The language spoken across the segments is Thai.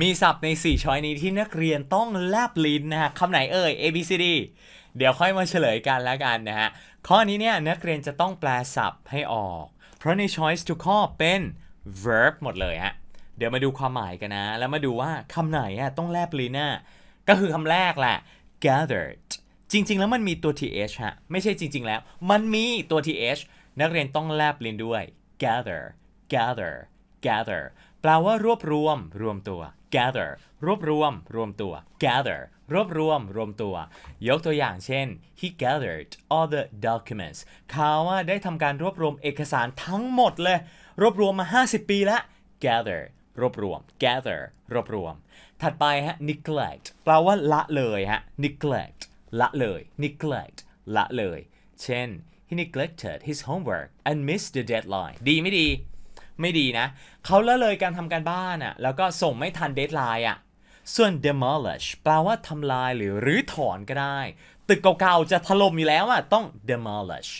มีศัพท์ใน 4 ช้อยนี้ที่นักเรียนต้องแลบลิ้นนะฮะคำไหนเอ่ย A B C D เดี๋ยวค่อยมาเฉลยกันแล้วกันนะฮะ ข้อนี้เนี่ยนักเรียนจะต้องแปลศัพท์ให้ออก เพราะใน choice ทุกข้อเป็น verb หมดเลยฮะ เดี๋ยวมาดูความหมายกันนะ แล้วมาดูว่าคำไหนอะต้องแลบลิ้นน่ะก็คือคำแรกแหละ gathered จริง ๆ แล้วมันมีตัว th ฮะ ไม่ใช่จริง ๆ แล้ว มันมีตัว th นักเรียนต้องแลบลิ้นด้วย gather gather gather แปลว่ารวบรวมรวมตัว gather รวบรวม รวมตัว gather รวบรวม รวมตัว ยกตัวอย่างเช่น he gathered all the documents เขาว่าได้ทำการรวบรวมเอกสารทั้งหมดเลย รวบรวมมา 50 ปีแล้ว gather รวบรวม gather รวบรวม ถัดไปฮะ neglect แปลว่าละเลยฮะ neglect ละเลย neglect ละเลย เช่น he neglected his homework and missed the deadline ดีไม่ดี ไม่ดีนะ เขาละเลยการทำการบ้านอะ่ะแล้วก็ส่งไม่ทันเดทไลน์อะส่วน demolish แปลว่าทำลายหรือรื้อถอนก็ได้ ตึกเก่าๆจะถล่มอยู่แล้วอะต้อง demolish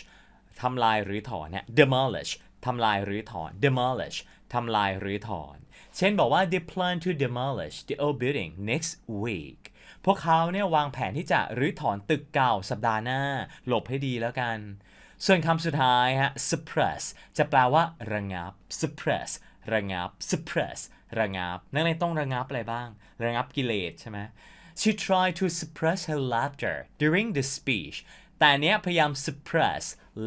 ทำลายหรือถอนเนี่ย demolish ทำลายหรือถอน demolish ทำลายหรือถอน เช่นบอกว่า they plan to demolish the old building next week พวกเขาเนี่ยวางแผนที่จะรื้อถอนตึกเก่าสัปดาห์หน้า หลบให้ดีแล้วกัน ส่วนคำสุดท้ายฮะ suppress จะแปลว่าระงับ suppress ระงับ suppress ระงับ นักเรียนต้องระงับอะไรบ้าง ระงับกิเลสใช่ไหม she tried to suppress her laughter during the speech แต่เนี้ยพยายาม suppress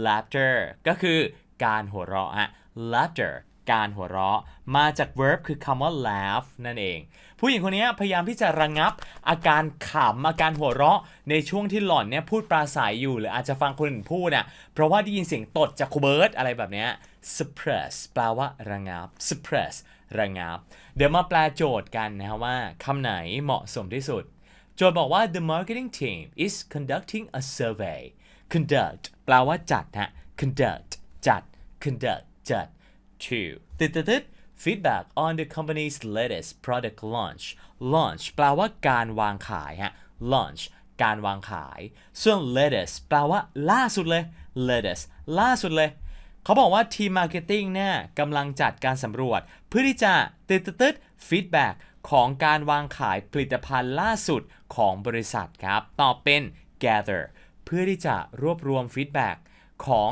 laughter ก็คือการหัวเราะฮะ laughter การหัวเราะ มาจาก verb คือคำว่า laugh นั่นเอง ผู้หญิงคนนี้พยายามที่จะระงับ อาการขำอาการหัวเราะ ในช่วงที่หล่อนเนี่ยพูดปราศัยอยู่ หรืออาจจะฟังคนอื่นพูดอะเพราะว่าได้ยินเสียงตดจากคูเบิร์ตอะไรแบบนี้ suppress แปลว่าระงับ suppress ระงับ เดี๋ยวมาแปลโจทย์กันนะฮะว่าคำไหนเหมาะสมที่สุด โจทย์บอกว่า the marketing team is conducting a survey conduct แปลว่าจัดฮะ conduct จัด conduct จัด two ตึ๊ดตึ๊ดตึ๊ด feedback on the company's latest product launch launch แปลว่าการวางขายฮะ launch การวางขาย ส่วน latest แปลว่าล่าสุดเลย latest ล่าสุดเลย เขาบอกว่าทีมมาร์เก็ตติ้งเนี่ยกำลังจัดการสำรวจ เพื่อที่จะตึ๊ดตึ๊ดตึ๊ดฟีดแบ็ของการวางขายผลิตภัณฑ์ล่าสุดของบริษัทครับ ตอบเป็น gather เพื่อที่จะรวบรวมฟีดแบ็ของ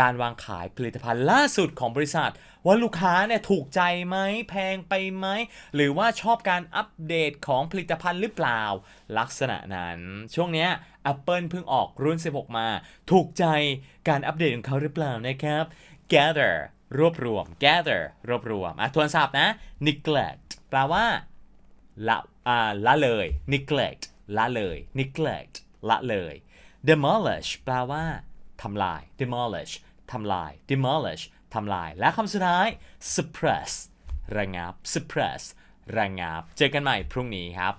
การวางขายผลิตภัณฑ์ล่าสุดของบริษัท ว่าลูกค้าเนี่ยถูกใจไหมแพงไปไหม หรือว่าชอบการอัปเดตของผลิตภัณฑ์หรือเปล่า ลักษณะนั้น ช่วงเนี้ย Apple เพิ่งออกรุ่น 16 มา ถูกใจการอัปเดตของเขาหรือเปล่านะครับ gather รวบรวม gather รวบรวมอะทวนศัพท์นะ neglect แปลว่าละอ่าละเลย neglect ละเลย neglect ละเลย demolish แปลว่าทำลาย demolish ทำลาย demolish ทำลาย และคำสุดท้าย suppress ระงับ suppress ระงับ เจอกันใหม่พรุ่งนี้ครับ